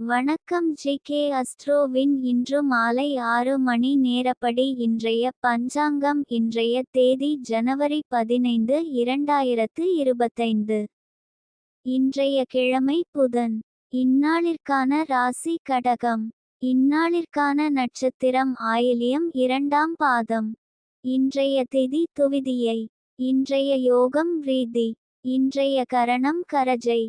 வணக்கம் G K அஸ்ட்ரோவின் இன்று மாலை ஆறு மணி நேரப்படி இன்றைய பஞ்சாங்கம் இன்றைய தேதி ஜனவரி பதினைந்து இரண்டாயிரத்து இருபத்தைந்து. இன்றைய கிழமை புதன். இந்நாளிற்கான ராசி கடகம். இந்நாளிற்கான நட்சத்திரம் ஆயிலியம் இரண்டாம் பாதம். இன்றைய திதி துவிதியை. இன்றைய யோகம் ரீதி இன்றைய கரணம் கரஜை.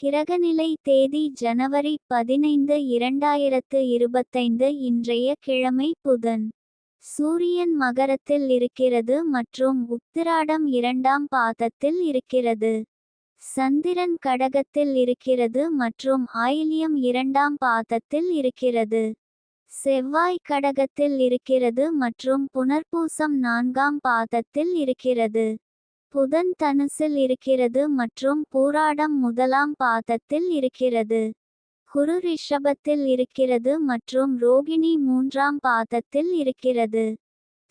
கிரகநிலை தேதி ஜனவரி பதினைந்து இரண்டாயிரத்து இருபத்தைந்து இன்றைய கிழமை புதன். சூரியன் மகரத்தில் இருக்கிறது மற்றும் உத்திராடம் இரண்டாம் பாதத்தில் இருக்கிறது. சந்திரன் கடகத்தில் இருக்கிறது மற்றும் ஆயிலியம் இரண்டாம் பாதத்தில் இருக்கிறது. செவ்வாய் கடகத்தில் இருக்கிறது மற்றும் புனர்பூசம் நான்காம் பாதத்தில் இருக்கிறது. புதன் தனுசில் இருக்கிறது மற்றும் பூராடம் முதலாம் பாதத்தில் இருக்கிறது. குரு ரிஷபத்தில் இருக்கிறது மற்றும் ரோகிணி மூன்றாம் பாதத்தில் இருக்கிறது.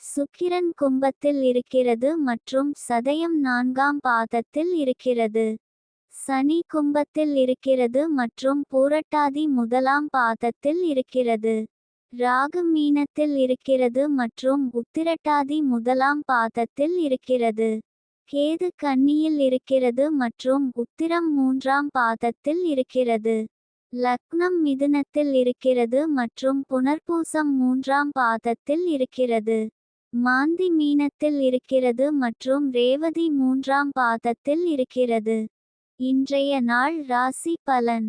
சுக்கிரன் கும்பத்தில் இருக்கிறது மற்றும் சதயம் நான்காம் பாதத்தில் இருக்கிறது. சனி கும்பத்தில் இருக்கிறது மற்றும் பூரட்டாதி முதலாம் பாதத்தில் இருக்கிறது. ராகு மீனத்தில் இருக்கிறது மற்றும் உத்திரட்டாதி முதலாம் பாதத்தில் இருக்கிறது. கேது கன்னியில் இருக்கிறது மற்றும் உத்திரம் மூன்றாம் பாதத்தில் இருக்கிறது. லக்னம் மிதுனத்தில் இருக்கிறது மற்றும் புனர்பூசம் மூன்றாம் பாதத்தில் இருக்கிறது. மாந்தி மீனத்தில் இருக்கிறது மற்றும் ரேவதி மூன்றாம் பாதத்தில் இருக்கிறது. இன்றைய நாள் ராசி பலன்.